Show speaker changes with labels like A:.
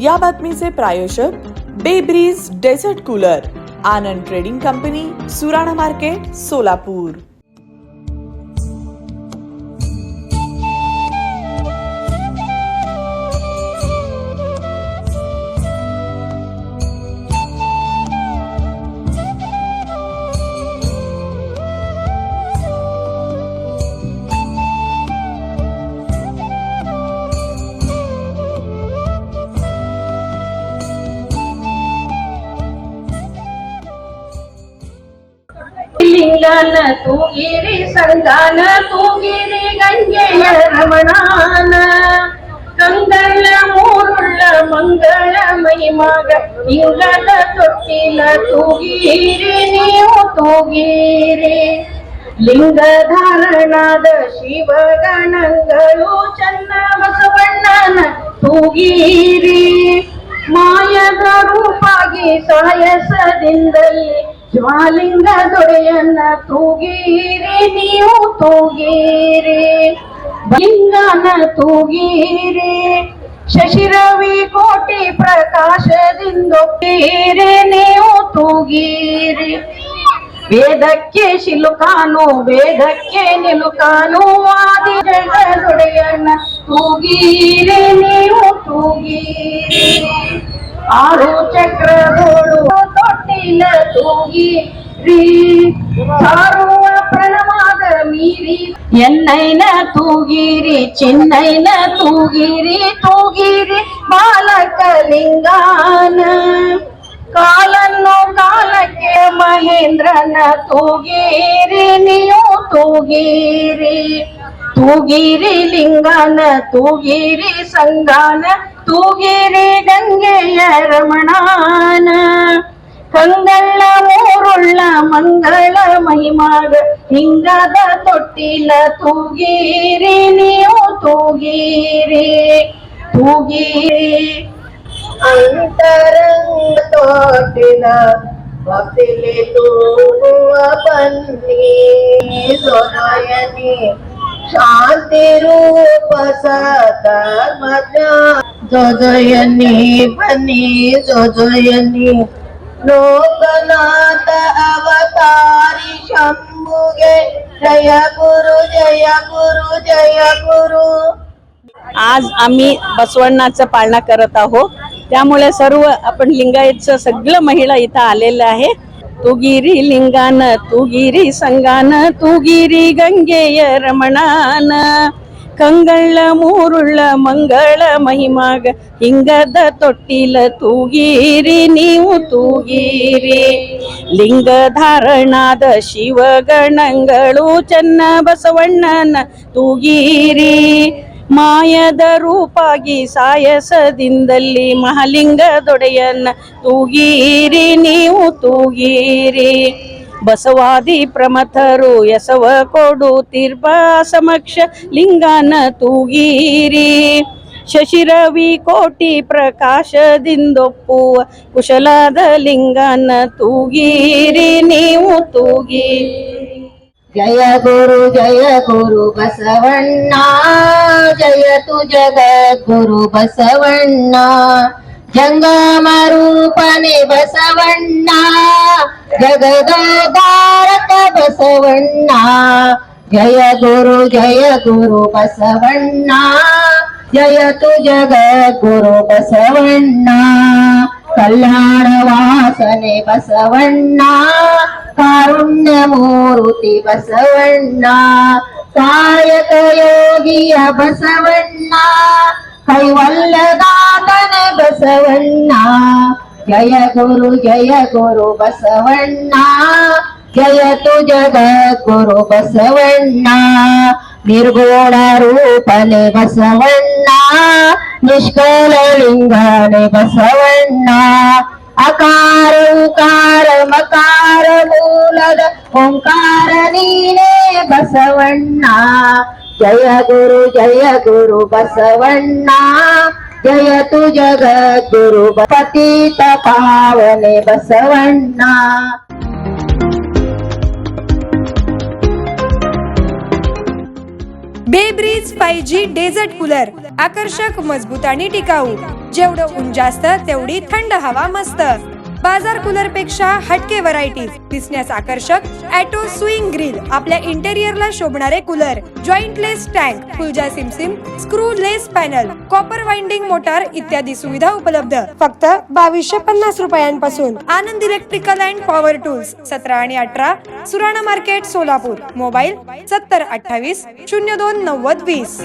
A: या बातमीचे प्रायोजक बेब्रीज desert cooler Anand trading company Surana market Solapur.
B: ಲಿಂಗನ ತೂಗಿರಿ ಸಂಗಾನ, ತೂಗಿರಿ ಗಂಗೆಯ ರಮಣಾನ. ಕಂಗಲ್ಲ ಮೂರುಳ್ಳ ಮಂಗಳ ಮಹಿಮಾಗ ಲಿಂಗದ ತೊಟ್ಟಿಲ ತೂಗಿರಿ ನೀವು ತೂಗಿರಿ. ಶಿವ ಶಿವಗಣಗಳು ಚನ್ನ ಬಸವಣ್ಣನ ತೂಗಿರಿ. ಮಾಯದ ರೂಪಾಗಿ ಸಾಯಸದಿಂದಲೇ ಜ್ವಾಲಿಂಗ ದೊರೆಯನ್ನ ತೂಗೀರಿ, ನೀವು ತೂಗೀರಿ. ಲಿಂಗನ ತೂಗೀರಿ, ಶಶಿರವಿ ಕೋಟಿ ಪ್ರಕಾಶದಿಂದೊಪ್ಪೀರಿ ನೀವು ತೂಗೀರಿ. ವೇದಕ್ಕೆ ಶಿಲುಕಾನು, ವೇದಕ್ಕೆ ನಿಲುಕಾನು ಆದಿ ಜಗದೊಡೆಯನ್ನ ತೂಗೀರಿ, ನೀವು ತೂಗೀರಿ. ಆರು ಚಕ್ರಗಳು ತೊಟ್ಟಿಲ ತೂಗಿರಿ ಸಾರುವ ಪ್ರಣವಾದ ಮೀರಿ ಎನ್ನೈನ ತೂಗಿರಿ ಚಿನ್ನೈನ ತೂಗಿರಿ ತೂಗಿರಿ ಬಾಲಕ ಲಿಂಗಾನ ಕಾಲನ್ನು ಕಾಲಕ್ಕೆ ಮಹೇಂದ್ರನ ತೂಗೀರಿ ನೀವು ತೂಗೀರಿ ತೂಗೀರಿ ಲಿಂಗನ ತೂಗೀರಿ ಸಂಗಾನ ತೂಗೀರಿ ಗಂಗೆಯ ರಮಣಾನ ಕಂಗಳ ಮೂರುಳ್ಳ ಮಂಗಳ ಮಹಿಮಾಗ ಹಿಂಗದ ತೊಟ್ಟಿಲ ತೂಗೀರಿ ನೀವು ತೂಗೀರಿ ತೂಗೀರಿ ಅಂತರಂಗ ತೋಟಿನ ಭಕ್ತಿಲಿ ತೂಗುವ ಬನ್ನಿ ಸೊನಯನಿ ಶಾಂತಿ ರೂಪ ಸಧರ್ಮದ जोजयनी बनी जोजयनी लोकनाथ अवतारी शंभुगे। जय गुरु जय गुरु जय गुरु।
C: आज आम्ही बसवण्णाचा पाळणा करत आहोत. त्यामुळे सर्व आपण लिंगायतचं सगळं महिला इथं आलेलं आहे. तू गिरी लिंगान तू गिरी संगान तू गिरी गंगेय रमणान. ಕಂಗಳ ಮೂರುಳ್ಳ ಮಂಗಳ ಮಹಿಮಾಗ ಹಿಂಗದ ತೊಟ್ಟಿಲ ತೂಗೀರಿ, ನೀವು ತೂಗೀರಿ. ಲಿಂಗ ಧಾರಣಾದ ಶಿವಗಣಗಳು ಚನ್ನ ಬಸವಣ್ಣನ ತೂಗೀರಿ. ಮಾಯದ ರೂಪಾಗಿ ಸಾಯಸದಿಂದಲ್ಲಿ ಮಹಾಲಿಂಗದೊಡೆಯನ್ನ ತೂಗೀರಿ, ನೀವು ತೂಗೀರಿ. ಬಸವಾದಿ ಪ್ರಮಥರು ಎಸವ ಕೊಡು ತೀರ್ಪ ಸಮಕ್ಷ ಲಿಂಗನ ತೂಗೀರಿ. ಶಶಿರವಿ ಕೋಟಿ ಪ್ರಕಾಶದಿಂದೊಪ್ಪುವ ಕುಶಲಾದ ಲಿಂಗನ ತೂಗೀರಿ, ನೀವು ತೂಗಿ.
B: ಜಯ ಗುರು ಜಯ ಗುರು ಬಸವಣ್ಣ, ಜಯ ತು ಜಗದ್ಗುರು ಬಸವಣ್ಣ. ಜಂಗಮ ರೂಪನೆ ಬಸವಣ್ಣ ಜಗದಾಧಾರಕ ಬಸವಣ್ಣ ಜಯ ಗುರು ಜಯ ಗುರು ಬಸವಣ್ಣ ಜಯ ತು ಜಗದ್ಗುರು ಬಸವಣ್ಣ ಕಲ್ಯಾಣ ವಾಸನೆ ಬಸವಣ್ಣ ಕಾರುಣ್ಯ ಮೂರುತಿ ಬಸವಣ್ಣ ಕಾಯಕ ಯೋಗಿಯ ಬಸವಣ್ಣ ಕೈವಲ್ಲದಾತನ ಬಸವಣ್ಣ. ಜಯ ಗುರು ಜಯ ಗುರು ಬಸವಣ್ಣ. ಜಯ ತು ಗುರು ಬಸವಣ್ಣ. ನಿರ್ಗುಣ ರೂಪನೆ ಬಸವಣ್ಣ. ನಿಷ್ಕಲ ಲಿಂಗನೆ ಬಸವಣ್ಣ. ಅಕಾರ, ಉಕಾರ, ಮಕಾರ, ಮೂಲದ ಓಂಕಾರ ನೀನೇ ಬಸವಣ್ಣ. ಜಯ ಗುರು ಜಯ ಗುರು ಬಸವಣ್ಣ. जय तु जगद्गुरु पतित पावने बसवण्णा
D: बेब्रिज फाय जी डेझर्ट कूलर आकर्षक मजबूत आणि टिकाऊ. जेवढं ऊन जास्त तेवढी थंड हवा मस्त. बाजार कुलरपेक्षा हटके व्हरायटीज दिसण्यास आकर्षक ऍटो स्विंग ग्रिल आपल्या इंटेरियरला शोभणारे कुलर जॉईंटलेस टँक फुलजा सिमसिम screwless panel copper winding motor इत्यादी सुविधा उपलब्ध. फक्त बावीसशे पन्नास रुपयांपासून. Anand electrical and power tools सतरा आणि अठरा. सुराणा मार्केट सोलापूर. मोबाईल सत्तर अठ्ठावीस शून्य दोन नव्वद वीस.